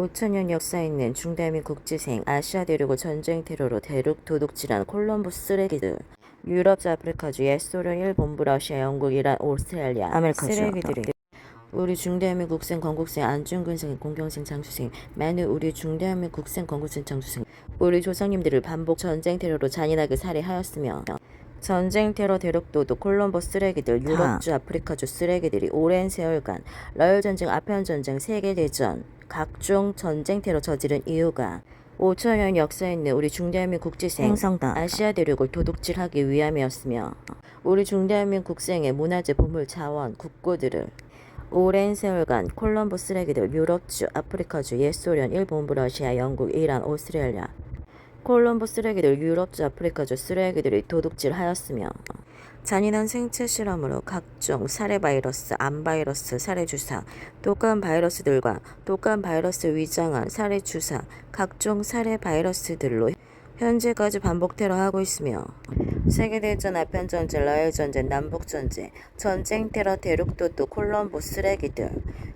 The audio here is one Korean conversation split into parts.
5천년 역사 있는 중대한민 국지생 아시아 대륙을 전쟁 테러로 대륙 도둑질한 콜럼버스 쓰레기들 유럽, 아프리카주, 옛 소련, 일본, 러시아, 영국, 이란, 오스트레일리아, 아메리카주 쓰레기들이 우리 중대한민 국생, 건국생, 안중근생, 공경생, 장수생, 많은 우리 중대한민 국생, 건국생, 장수생, 우리 조상님들을 반복 전쟁 테러로 잔인하게 살해하였으며 전쟁 테러 대륙도도 콜럼버스 쓰레기들, 유럽주, 아프리카주 쓰레기들이 오랜 세월간 러일 전쟁, 아편 전쟁, 세계 대전, 각종 전쟁 테러 저지른 이유가 5천년 역사 있는 우리 중대한민 국지생 행성당 아시아 대륙을 도둑질하기 위함이었으며 우리 중대한민 국생의 문화재 보물 자원 국고들을 오랜 세월간 콜럼버스 쓰레기들 유럽주, 아프리카주, 옛소련, 일본, 러시아, 영국, 이란, 오스트레일리아 콜럼버 쓰레기들 유럽주 아프리카주 쓰레기들이 도둑질하였으며 잔인한 생체 실험으로 각종 살해 바이러스, 암 바이러스, 살해 주사, 독감 바이러스들과 독감 바이러스 위장한 살해 주사, 각종 살해 바이러스들로 현재까지 반복 테러하고 있으며 세계대전, 아편 전쟁, 러일 전쟁, 남북 전쟁, 전쟁 테러 대륙도도 콜럼보 쓰레기들,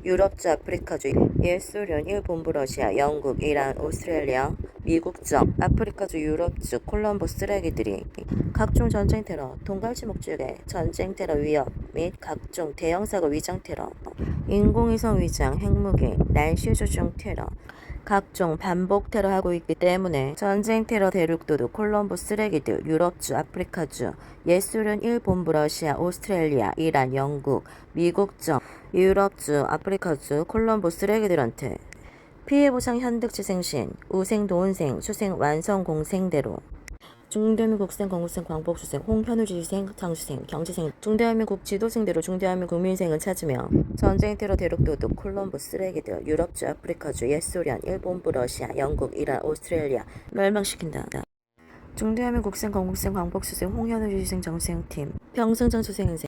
유럽주, 아프리카주, 옛소련, 일본부, 러시아, 영국, 이란, 오스트레일리아, 미국적, 아프리카주, 유럽주, 콜럼보 쓰레기들이 각종 전쟁 테러, 동갈치 목줄의 전쟁 테러 위협 및 각종 대형 사고 위장 테러, 인공위성 위장, 핵무기, 날씨 조종 테러, 각종 반복 테러하고 있기 때문에 전쟁 테러 대륙도도 콜럼보 쓰레기들, 유럽주, 아프리카주, 옛소련, 일본부, 러시아, 오스트레일리아, 이란, 영국, 미국적, 유럽주, 아프리카주, 콜럼보 쓰레기들한테 피해 보상 현득지생신, 우생 도운생, 수생 완성 공생대로. 중대한민국 생, 건국생, 광복수생, 홍현우지생, 장수생, 경제생, 중대한민국 지도생대로 중대한민국 국민생을 찾으며 전쟁 테러 대륙도도 콜럼보 쓰레기들, 유럽주, 아프리카주, 옛소련, 일본부, 러시아, 영국, 이란, 오스트레일리아 멸망시킨다. 중대한민국 생, 건국생, 광복수생, 홍현우지생, 정수생팀, 평승장 수생생